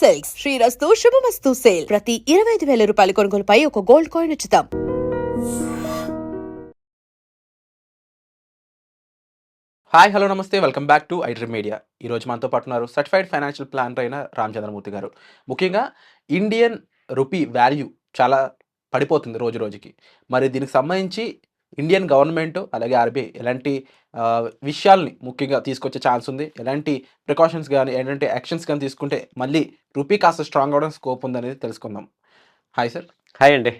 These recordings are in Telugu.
సిల్క్స్ శ్రీరస్తు శుభమస్తు సేల్ ప్రతి ఇరవై ఐదు వేల రూపాయల కొనుగోలుపై ఒక గోల్డ్ కాయిన్ ఉచితం hi hello namaste welcome back to iDream Media ఈరోజు మనతో పాటు ఉన్నారు సర్టిఫైడ్ ఫైనాన్షియల్ ప్లానర్ అయిన రామచంద్రమూర్తి గారు. ముఖ్యంగా ఇండియన్ రూపీ వాల్యూ చాలా పడిపోతుంది రోజు రోజుకి. మరి దీనికి సంబంధించి ఇండియన్ గవర్నమెంట్ అలాగే ఆర్బీఐ ఎలాంటి విషయాల్ని ముఖ్యంగా తీసుకొచ్చే ఛాన్స్ ఉంది. ఎలాంటి ప్రికాషన్స్ కానీ ఎలాంటి యాక్షన్స్ కానీ తీసుకుంటే మళ్ళీ రూపీ కాస్త స్ట్రాంగ్ అవడం స్కోప్ ఉందనేది తెలుసుకుందాం. హాయ్ సార్ హాయ్ అండి.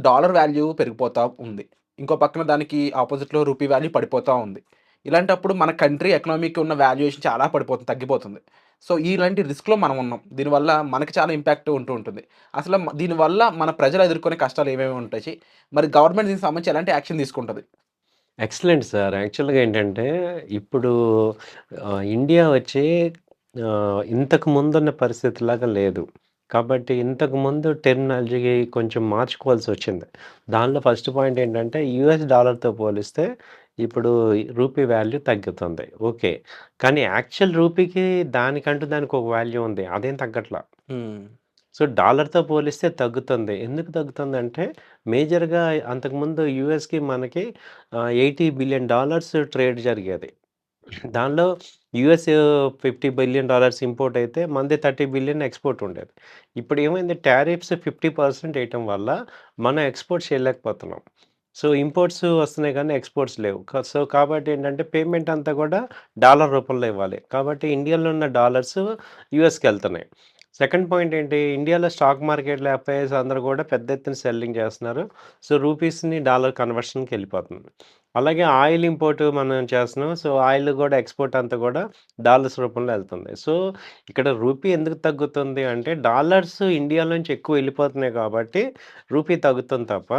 డాలర్ వాల్యూ పెరిగిపోతూ ఉంది. ఇంకో పక్కన దానికి ఆపోజిట్లో రూపీ వాల్యూ పడిపోతూ ఉంది. ఇలాంటప్పుడు మన కంట్రీ ఎకనామీకి ఉన్న వాల్యుయేషన్ చాలా పడిపోతుంది తగ్గిపోతుంది. సో ఇలాంటి రిస్క్లో మనం ఉన్నాం. దీనివల్ల మనకి చాలా ఇంపాక్ట్ ఉంటూ ఉంటుంది. అసలు దీనివల్ల మన ప్రజలు ఎదుర్కొనే కష్టాలు ఏమేమి ఉంటాయి? మరి గవర్నమెంట్ దీనికి సంబంధించి ఎలాంటి యాక్షన్ తీసుకుంటుంది? Excellent sir. యాక్చువల్గా ఏంటంటే ఇప్పుడు ఇండియా వచ్చి ఇంతకు ముందున్న పరిస్థితిలాగా లేదు. కాబట్టి ఇంతకు ముందు కొంచెం మార్చుకోవాల్సి వచ్చింది. దానిలో ఫస్ట్ పాయింట్ ఏంటంటే యుఎస్ డాలర్తో పోలిస్తే ఇప్పుడు రూపీ వాల్యూ తగ్గుతుంది. ఓకే. కానీ యాక్చువల్ రూపీకి దానికంటూ దానికి ఒక వాల్యూ ఉంది. అదేం తగ్గట్లా? సో డాలర్తో పోలిస్తే తగ్గుతుంది. ఎందుకు తగ్గుతుంది అంటే మేజర్గా అంతకుముందు యూఎస్కి మనకి ఎయిటీ బిలియన్ డాలర్స్ ట్రేడ్ జరిగేది. దానిలో US fifty billion dollars import అయితే మనది థర్టీ బిలియన్ ఎక్స్పోర్ట్ ఉండేది. ఇప్పుడు ఏమైంది? టారిఫ్స్ ఫిఫ్టీ పర్సెంట్ వేయటం వల్ల మనం ఎక్స్పోర్ట్స్ చేయలేకపోతున్నాం. సో ఇంపోర్ట్స్ వస్తున్నాయి కానీ ఎక్స్పోర్ట్స్ లేవు. సో కాబట్టి ఏంటంటే పేమెంట్ అంతా కూడా డాలర్ రూపంలో ఇవ్వాలి. కాబట్టి ఇండియాలో ఉన్న డాలర్స్ యూఎస్కి వెళ్తున్నాయి. సెకండ్ పాయింట్ ఏంటి? ఇండియాలో స్టాక్ మార్కెట్లో ఎఫ్ఐఎస్ అందరూ కూడా పెద్ద ఎత్తున సెల్లింగ్ చేస్తున్నారు. సో రూపీస్ని డాలర్ కన్వర్షన్కి వెళ్ళిపోతుంది. అలాగే ఆయిల్ ఇంపోర్ట్ మనం చేస్తున్నాం. సో ఆయిల్ కూడా ఎక్స్పోర్ట్ అంతా కూడా డాలర్స్ రూపంలో వెళ్తుంది. సో ఇక్కడ రూపీ ఎందుకు తగ్గుతుంది అంటే డాలర్స్ ఇండియా నుంచి ఎక్కువ వెళ్ళిపోతున్నాయి కాబట్టి రూపీ తగ్గుతుంది తప్ప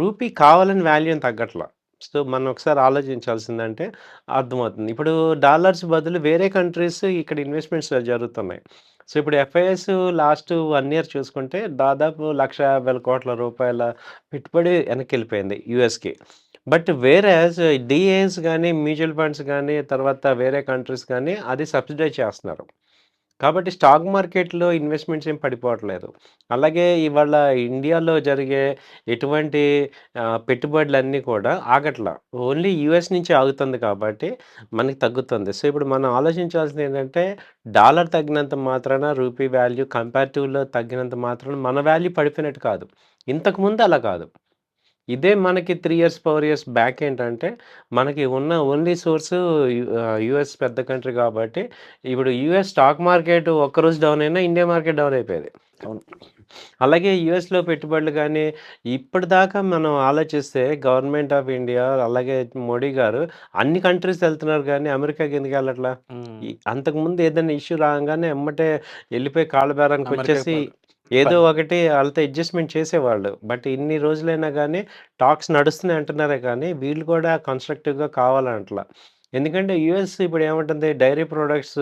రూపీ కావాలని వాల్యూని తగ్గట్లా. సో మనం ఒకసారి ఆలోచించాల్సిందంటే అర్థమవుతుంది. ఇప్పుడు డాలర్స్ బదులు వేరే కంట్రీస్ ఇక్కడ ఇన్వెస్ట్మెంట్స్ జరుగుతున్నాయి. సో ఇప్పుడు ఎఫ్ఐఎస్ లాస్ట్ వన్ ఇయర్ చూసుకుంటే దాదాపు లక్ష యాభై వేల కోట్ల రూపాయల పెట్టుబడి వెనక్కి వెళ్ళిపోయింది యూఎస్కి. బట్ వేరే డిఏస్ కానీ మ్యూచువల్ ఫండ్స్ కానీ తర్వాత వేరే కంట్రీస్ కానీ అది సబ్సిడైజ్ చేస్తున్నారు. కాబట్టి స్టాక్ మార్కెట్లో ఇన్వెస్ట్మెంట్స్ ఏం పడిపోవట్లేదు. అలాగే ఇవాళ ఇండియాలో జరిగే ఎటువంటి పెట్టుబడులన్నీ కూడా ఆగట్లా. ఓన్లీ యూఎస్ నుంచి ఆగుతుంది కాబట్టి మనకి తగ్గుతుంది. సో ఇప్పుడు మనం ఆలోచించాల్సింది ఏంటంటే డాలర్ తగ్గినంత మాత్రాన రూపీ వాల్యూ కంపారిటివ్లో తగ్గినంత మాత్రాన మన వాల్యూ పడిపోయినట్టు కాదు. ఇంతకుముందు అలా కాదు. ఇదే మనకి three years four years back ఏంటంటే మనకి ఉన్న ఓన్లీ సోర్స్ యుఎస్ పెద్ద కంట్రీ కాబట్టి ఇప్పుడు యుఎస్ స్టాక్ మార్కెట్ ఒక్కరోజు డౌన్ అయినా ఇండియా మార్కెట్ డౌన్ అయిపోయేది. అవును. అలాగే యుఎస్లో పెట్టుబడులు కానీ ఇప్పటిదాకా మనం ఆలోచిస్తే గవర్నమెంట్ ఆఫ్ ఇండియా అలాగే మోడీ గారు అన్ని కంట్రీస్ వెళ్తున్నారు కానీ అమెరికాకి ఎందుకు వెళ్ళట్లా? అంతకుముందు ఏదైనా ఇష్యూ రాగానే ఎమ్మటే వెళ్ళిపోయి కాళ్ళ బేరానికి అమెరికా వచ్చేసి ఏదో ఒకటి వాళ్ళతో అడ్జస్ట్మెంట్ చేసేవాళ్ళు. బట్ ఇన్ని రోజులైనా కానీ టాక్స్ నడుస్తున్నాయి అంటున్నారే కానీ వీళ్ళు కూడా కన్స్ట్రక్టివ్గా కావాలంటలా. ఎందుకంటే యుఎస్ ఇప్పుడు ఏమంటుంది డైరీ ప్రోడక్ట్స్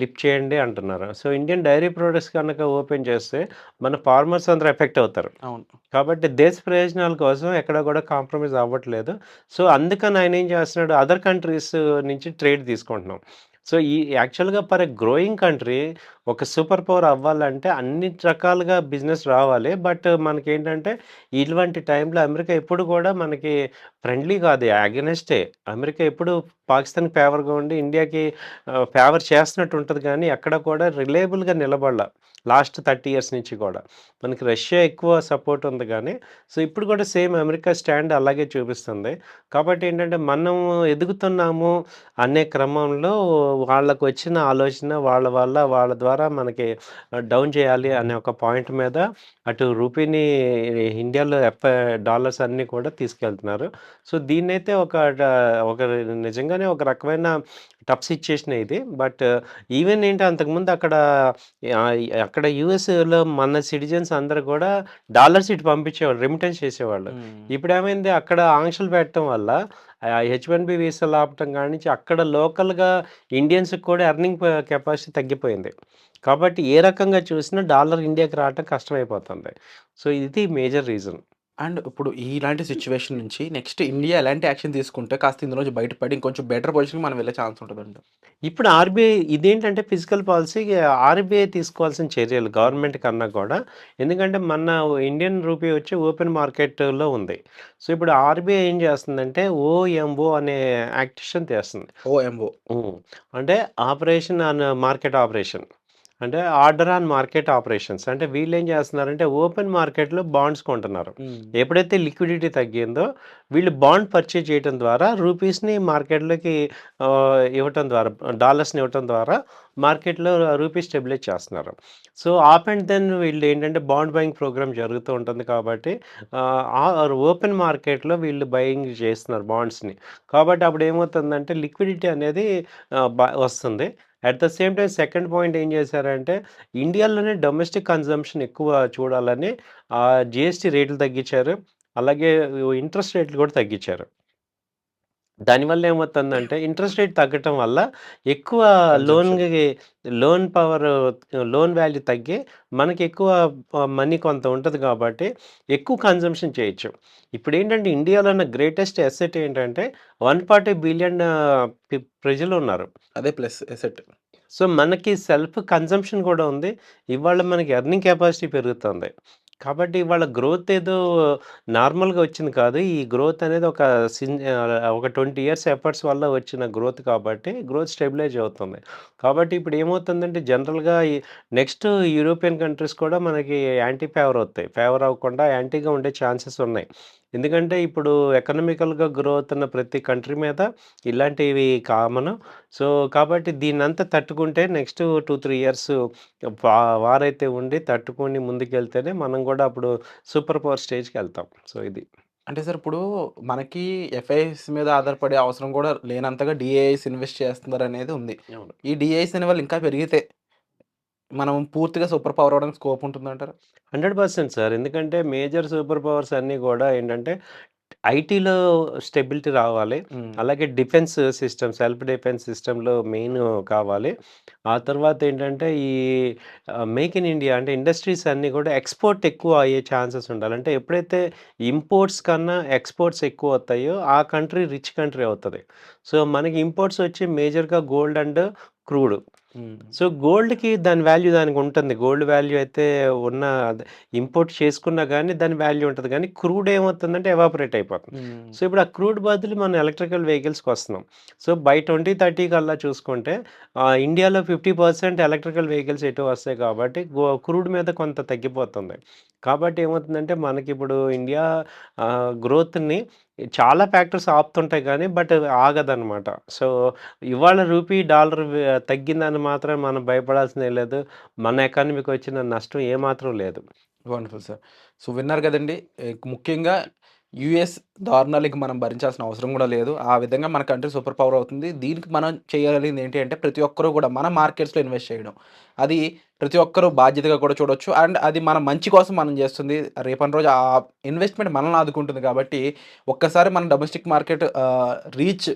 లిప్ చేయండి అంటున్నారు. సో ఇండియన్ డైరీ ప్రోడక్ట్స్ కనుక ఓపెన్ చేస్తే మన ఫార్మర్స్ అందరూ ఎఫెక్ట్ అవుతారు. అవును. కాబట్టి దేశ ప్రయోజనాల కోసం ఎక్కడ కూడా కాంప్రమైజ్ అవ్వట్లేదు. సో అందుకని ఆయన ఏం చేస్తున్నాడు? అదర్ కంట్రీస్ నుంచి ట్రేడ్ తీసుకుంటున్నాం. సో ఈ యాక్చువల్గా ఫర్ ఎ గ్రోయింగ్ కంట్రీ ఒక సూపర్ పవర్ అవ్వాలంటే అన్ని రకాలుగా బిజినెస్ రావాలి. బట్ మనకి ఏంటంటే ఇటువంటి టైంలో అమెరికా ఎప్పుడు కూడా మనకి ఫ్రెండ్లీ కాదు అగెనెస్టే అమెరికా ఎప్పుడు పాకిస్తాన్కి ఫేవర్గా ఉండి ఇండియాకి ఫేవర్ చేస్తున్నట్టు ఉంటుంది కానీ ఎక్కడ కూడా రిలయబుల్గా నిలబడాల లాస్ట్ థర్టీ ఇయర్స్ నుంచి కూడా. మనకి రష్యా ఎక్కువ సపోర్ట్ ఉంది కానీ సో ఇప్పుడు కూడా సేమ్ అమెరికా స్టాండ్ అలాగే చూపిస్తుంది. కాబట్టి ఏంటంటే మనం ఎదుగుతున్నాము అనే క్రమంలో వాళ్ళకు వచ్చిన ఆలోచన వాళ్ళ వల్ల వాళ్ళ ద్వారా మనకి డౌన్ చేయాలి అనే ఒక పాయింట్ మీద అటు రూపీని ఇండియాలో ఎఫ్ డాలర్స్ అన్నీ కూడా తీసుకెళ్తున్నారు. సో దీన్నైతే ఒక ఒక నిజంగానే ఒక రకమైన టఫ్ సిచ్యుయేషన్ ఇది. బట్ ఈవెన్ ఏంటి అంతకుముందు అక్కడ అక్కడ యూఎస్లో మన సిటిజన్స్ అందరూ కూడా డాలర్స్ ఇటు పంపించేవాళ్ళు రెమిటెన్స్ చేసేవాళ్ళు. ఇప్పుడు ఏమైంది అక్కడ ఆంక్షలు పెట్టడం వల్ల హెచ్ వన్ బి వీసాలు ఆపటం కానించి నుంచి అక్కడ లోకల్గా ఇండియన్స్కి కూడా ఎర్నింగ్ కెపాసిటీ తగ్గిపోయింది. కాబట్టి ఏ రకంగా చూసినా డాలర్ ఇండియాకి రావటం కష్టమైపోతుంది. సో ఇది మేజర్ రీజన్ అండ్ ఇప్పుడు ఇలాంటి సిచ్యువేషన్ నుంచి నెక్స్ట్ ఇండియా ఎలాంటి యాక్షన్ తీసుకుంటే కాస్త ఇందులో నుంచి బయటపడి ఇంకొంచెం బెటర్ పొజిషన్‌కి మనం వెళ్ళే ఛాన్స్ ఉంటదండి? ఇప్పుడు ఆర్‌బీఐ ఇదేంటంటే ఫిజికల్ పాలసీ ఆర్‌బీఐ తీసుకోవాల్సిన చర్యలు గవర్నమెంట్ కన్నా కూడా. ఎందుకంటే మన ఇండియన్ రూపీ వచ్చి ఓపెన్ మార్కెట్‌లో ఉంది. సో, ఇప్పుడు ఆర్‌బీఐ ఏం చేస్తుందంటే ఓఎంఓ అనే యాక్టిషన్ తెస్తుంది. ఓఎంఓ. అంటే ఆపరేషన్ ఆన్ మార్కెట్ ఆపరేషన్. అంటే ఆర్డర్ ఆన్ మార్కెట్ ఆపరేషన్స్. అంటే వీళ్ళేం చేస్తున్నారంటే ఓపెన్ మార్కెట్‌లో బాండ్స్ కొంటున్నారు. ఎప్పుడైతే లిక్విడిటీ తగ్గిందో వీళ్ళు బాండ్ పర్చేజ్ చేయటం ద్వారా రూపీస్‌ని మార్కెట్‌లోకి ఇవ్వటం ద్వారా డాలర్స్‌ని ఇవ్వటం ద్వారా మార్కెట్‌లో రూపీ స్టెబిలైజ్ చేస్తున్నారు. సో, ఆప్ అండ్ దెన్ వీళ్ళు ఏంటంటే బాండ్ బయింగ్ ప్రోగ్రామ్ జరుగుతూ ఉంటుంది కాబట్టి ఓపెన్ మార్కెట్‌లో వీళ్ళు బయింగ్ చేస్తున్నారు బాండ్స్‌ని. కాబట్టి అప్పుడు ఏమవుతుందంటే లిక్విడిటీ అనేది వస్తుంది. At the same time second point ఏం చేశారంటే ఇండియాలోనే డొమెస్టిక్ కన్జంప్షన్ ఎక్కువ చూడాలని జిఎస్టీ రేట్లు తగ్గించారు. అలాగే ఇంట్రెస్ట్ రేట్లు కూడా తగ్గించారు. దానివల్ల ఏమవుతుందంటే ఇంట్రెస్ట్ రేట్ తగ్గటం వల్ల ఎక్కువ. లోన్‌కి లోన్ పవర్ లోన్ వాల్యూ తగ్గి మనకి ఎక్కువ మనీ కొంత ఉంటది కాబట్టి ఎక్కువ కన్జంప్షన్ చేయొచ్చు. ఇప్పుడేంటంటే ఇండియాలో ఉన్న గ్రేటెస్ట్ అసెట్ ఏంటంటే 140 బిలియన్ పి ప్రజలున్నారు. అదే ప్లస్ అసెట్. సో, మనకి సెల్ఫ్ కన్జంప్షన్ కూడా ఉంది. ఇవాళ మనకి ఎర్నింగ్ కెపాసిటీ పెరుగుతుంది. కాబట్టి వాళ్ళ గ్రోత్ ఏదో నార్మల్‌గా వచ్చింది కాదు. ఈ గ్రోత్ అనేది ఒక సిన్ ఆహ్, ఒక 20 ఇయర్స్ ఎఫర్ట్స్ వల్ల వచ్చిన గ్రోత్ కాబట్టి గ్రోత్ స్టెబిలైజ్ అవుతుంది. కాబట్టి ఇప్పుడు ఏమవుతుందంటే జనరల్‌గా ఈ నెక్స్ట్ యూరోపియన్ కంట్రీస్ కూడా మనకి యాంటీ ఫేవర్ అవుతాయి. ఫేవర్ అవ్వకుండా యాంటీగా ఉండే ఛాన్సెస్ ఉన్నాయి. ఎందుకంటే ఇప్పుడు ఎకనామికల్‌గా గ్రో అవుతున్న ప్రతి కంట్రీ మీద ఇలాంటివి కామను. సో, కాబట్టి దీన్నంతా తట్టుకుంటే నెక్స్ట్ 2, 3 ఇయర్స్ వా వార్ అయితే ఉండి తట్టుకొని ముందుకెళ్తేనే మనం కూడా అప్పుడు సూపర్ పవర్ స్టేజ్‌కెళ్తాం. సో, ఇది. అంటే సార్ ఇప్పుడు మనకి ఎఫ్ఐఐస్ మీద ఆధారపడే అవసరం కూడా లేనంతగా డీఏఐస్ ఇన్వెస్ట్ చేస్తున్నారనేది ఉంది. అవును. ఈ డీఏఐస్ అనేవాళ్ళు ఇంకా పెరిగితే మనం పూర్తిగా సూపర్ పవర్ అవ్వడానికి స్కోప్ ఉంటుందంటారా? 100% సార్. ఎందుకంటే మేజర్ సూపర్ పవర్స్ అన్నీ కూడా ఏంటంటే ఐటీలో స్టెబిలిటీ రావాలి. అలాగే డిఫెన్స్ సిస్టమ్ సెల్ఫ్ డిఫెన్స్ సిస్టమ్‌లో మెయిన్ కావాలి. ఆ తర్వాత ఏంటంటే ఈ మేక్ ఇన్ ఇండియా అంటే ఇండస్ట్రీస్ అన్నీ కూడా ఎక్స్‌పోర్ట్ ఎక్కువ అయ్యే ఛాన్సెస్ ఉండాలి. అంటే ఎప్పుడైతే ఇంపోర్ట్స్ కన్నా ఎక్స్‌పోర్ట్స్ ఎక్కువ అవుతాయో ఆ కంట్రీ రిచ్ కంట్రీ అవుతది. సో, మనకి ఇంపోర్ట్స్ వచ్చి మేజర్‌గా గోల్డ్ అండ్ క్రూడ్. హ్మ్. సో, గోల్డ్‌కి దాని వాల్యూ దానికి ఉంటుంది. గోల్డ్ వాల్యూ అయితే ఉన్న ఇంపోర్ట్ చేసుకున్నా గానీ దాని వాల్యూ ఉంటది. కానీ క్రూడ్ ఏమవుతుందంటే ఎవాపరేట్ అయిపోతుంది. హ్మ్. సో, ఇప్పుడు ఆ క్రూడ్ బదులు మనం ఎలక్ట్రికల్ వెహికల్స్‌కి వస్తున్నాం. సో, బై 2030 కల్లా చూసుకుంటే ఇండియాలో 50% ఎలక్ట్రికల్ వెహికల్స్ ఎటు వస్తాయి కాబట్టి క్రూడ్ మీద కొంత తగ్గిపోతుంది. కాబట్టి ఏమవుతుందంటే మనకి ఇప్పుడు ఇండియా గ్రోత్‌ని చాలా ఫ్యాక్టర్స్ ఆపుతుంటాయి కానీ బట్ ఆగదనమాట. సో, ఇవాళ రూపీ, డాలర్ తగ్గిందని మాత్రం మనం భయపడాల్సిందే లేదు. మన ఎకానమీకి వచ్చిన నష్టం ఏమాత్రం లేదు. Wonderful sir. సో, విన్నారు కదండీ! ముఖ్యంగా యూఎస్ దారుణాలకి మనం భరించాల్సిన అవసరం కూడా లేదు. ఆ విధంగా మన కంట్రీ సూపర్ పవర్ అవుతుంది. దీనికి మనం చేయగలిగింది ఏంటి అంటే ప్రతి ఒక్కరూ కూడా మన మార్కెట్స్‌లో ఇన్వెస్ట్ చేయడం. అది ప్రతి ఒక్కరూ బాధ్యతగా కూడా చూడొచ్చు. అండ్ అది మన మంచి కోసం మనం చేస్తుంది. రేపటి రోజు ఆ ఇన్వెస్ట్‌మెంట్ మనల్ని ఆదుకుంటుంది కాబట్టి ఒక్కసారి మన డొమెస్టిక్ మార్కెట్ రీచ్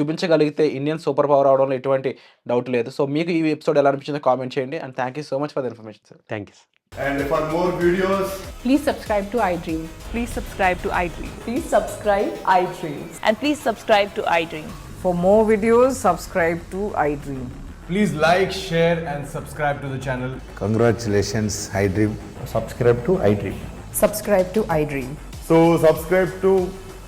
చూపించగలిగితే ఇండియన్ సూపర్ పవర్ అవ్వడంలో ఎటువంటి డౌట్ లేదు. సో, మీకు ఈ ఎపిసోడ్ ఎలా అనిపించిందో కామెంట్ చేయండి. And you so much for the information sir. Thank you sir. And for more videos, Please subscribe to iDream. Please subscribe to iDream. Please subscribe iDreams. And please subscribe to iDream. For more videos, subscribe to iDream. please like, share, and subscribe to the channel. Congratulations, iDream. subscribe to iDream. Subscribe to iDream. So, subscribe to